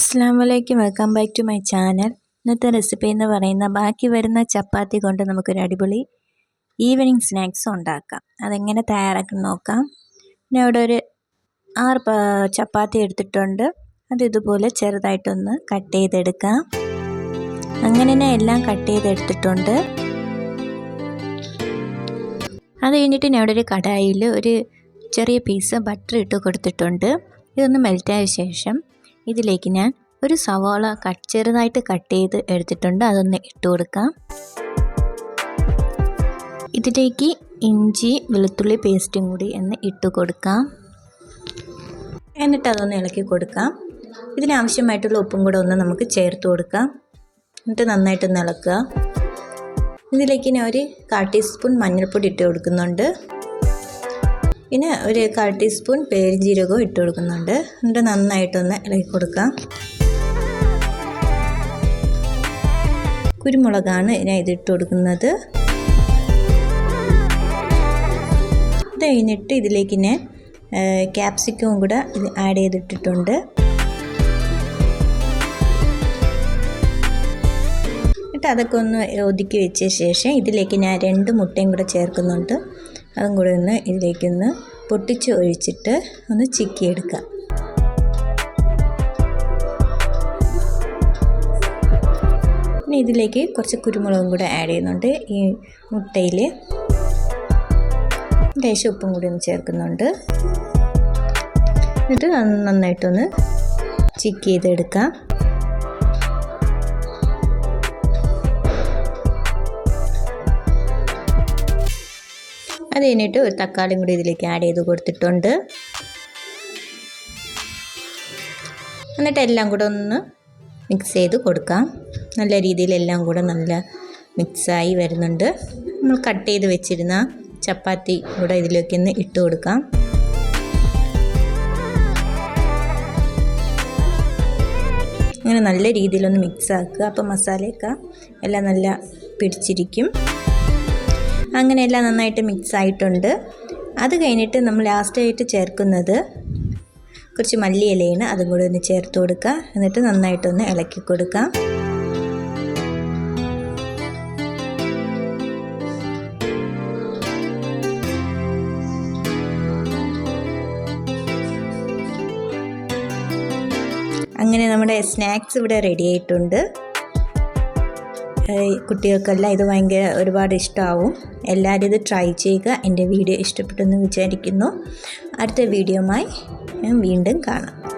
അസ്സാം വലൈക്കും welcome back to my channel. ഇന്നത്തെ റെസിപ്പി എന്ന് പറയുന്ന ബാക്കി വരുന്ന ചപ്പാത്തി കൊണ്ട് നമുക്കൊരു അടിപൊളി ഈവനിങ് സ്നാക്സ് ഉണ്ടാക്കാം. അതെങ്ങനെ തയ്യാറാക്കി നോക്കാം. പിന്നെ ഇവിടെ ഒരു ആറ് ചപ്പാത്തി എടുത്തിട്ടുണ്ട്. അത് ഇതുപോലെ ചെറുതായിട്ടൊന്ന് കട്ട് ചെയ്തെടുക്കാം. അങ്ങനെ തന്നെ എല്ലാം കട്ട് ചെയ്തെടുത്തിട്ടുണ്ട്. അത് കഴിഞ്ഞിട്ട് ഞാൻ ഇവിടെ ഒരു കടായിൽ ഒരു ചെറിയ പീസ് ബട്ടർ ഇട്ട് കൊടുത്തിട്ടുണ്ട്. ഇതൊന്ന് മെൽറ്റായ ശേഷം ഇതിലേക്ക് ഞാൻ ഒരു സവാള കട്ട് ചെറുതായിട്ട് കട്ട് ചെയ്ത് എടുത്തിട്ടുണ്ട്. അതൊന്ന് ഇട്ട് കൊടുക്കാം. ഇതിലേക്ക് ഇഞ്ചി വെളുത്തുള്ളി പേസ്റ്റും കൂടി ഒന്ന് ഇട്ട് കൊടുക്കാം. എന്നിട്ട് അതൊന്ന് ഇളക്കി കൊടുക്കാം. ഇതിനാവശ്യമായിട്ടുള്ള ഉപ്പും കൂടെ ഒന്ന് നമുക്ക് ചേർത്ത് കൊടുക്കാം. എന്നിട്ട് നന്നായിട്ടൊന്ന് ഇളക്കുക. ഇതിലേക്ക് ഞാൻ ഒരു കാൽ ടീസ്പൂൺ മഞ്ഞൾപ്പൊടി ഇട്ട് കൊടുക്കുന്നുണ്ട്. പിന്നെ ഒരു കാൽ ടീസ്പൂൺ പേരുജീരകവും ഇട്ട് കൊടുക്കുന്നുണ്ട്. എന്നിട്ട് നന്നായിട്ടൊന്ന് ഇളക്കി കൊടുക്കാം. കുരുമുളകാണ് ഞാൻ ഇതിട്ട് കൊടുക്കുന്നത്. ഇത് കഴിഞ്ഞിട്ട് ഇതിലേക്ക് ഞാൻ ക്യാപ്സിക്കവും കൂടെ ആഡ് ചെയ്തിട്ടിട്ടുണ്ട്. എന്നിട്ട് അതൊക്കെ ഒന്ന് ഒതുക്കി വെച്ച ശേഷം ഇതിലേക്ക് ഞാൻ രണ്ട് മുട്ടയും കൂടെ ചേർക്കുന്നുണ്ട്. അതും കൂടെ ഒന്ന് ഇതിലേക്കൊന്ന് പൊട്ടിച്ച് ഒഴിച്ചിട്ട് ഒന്ന് ചിക്കിയെടുക്കാം. പിന്നെ ഇതിലേക്ക് കുറച്ച് കുരുമുളകും കൂടെ ആഡ് ചെയ്യുന്നുണ്ട്. ഈ മുട്ടയിൽ ലേശം ഉപ്പും കൂടി ഒന്ന് ചേർക്കുന്നുണ്ട്. എന്നിട്ട് നന്നായിട്ടൊന്ന് ചിക്ക് ചെയ്തെടുക്കാം. അത് കഴിഞ്ഞിട്ട് ഒരു തക്കാളിയും കൂടി ഇതിലേക്ക് ആഡ് ചെയ്ത് കൊടുത്തിട്ടുണ്ട്. എന്നിട്ട് എല്ലാം കൂടെ ഒന്ന് മിക്സ് ചെയ്ത് കൊടുക്കാം. നല്ല രീതിയിൽ എല്ലാം കൂടെ നല്ല മിക്സായി വരുന്നുണ്ട്. നമ്മൾ കട്ട് ചെയ്ത് വെച്ചിരുന്ന ചപ്പാത്തി കൂടെ ഇതിലേക്ക് ഒന്ന് ഇട്ട് കൊടുക്കാം. അങ്ങനെ നല്ല രീതിയിലൊന്ന് മിക്സ് ആക്കുക. അപ്പോൾ മസാലയൊക്കെ എല്ലാം നല്ല പിടിച്ചിരിക്കും. അങ്ങനെ എല്ലാം നന്നായിട്ട് മിക്സ് ആയിട്ടുണ്ട്. അത് കഴിഞ്ഞിട്ട് നമ്മൾ ലാസ്റ്റായിട്ട് ചേർക്കുന്നത് കുറച്ച് മല്ലിയിലയാണ് അതും കൂടി ഒന്ന് ചേർത്ത് കൊടുക്കുക എന്നിട്ട് നന്നായിട്ടൊന്ന് ഇളക്കി കൊടുക്കാം. അങ്ങനെ നമ്മുടെ സ്നാക്സ് ഇവിടെ റെഡി ആയിട്ടുണ്ട്. കുട്ടികൾക്കെല്ലാം ഇത് ഭയങ്കര ഒരുപാട് ഇഷ്ടമാവും. എല്ലാവരും ഇത് ട്രൈ ചെയ്യുക. എന്റെ വീഡിയോ ഇഷ്ടപ്പെട്ടെന്ന് വിചാരിക്കുന്നു. അടുത്ത വീഡിയോമായി ഞാൻ വീണ്ടും കാണാം.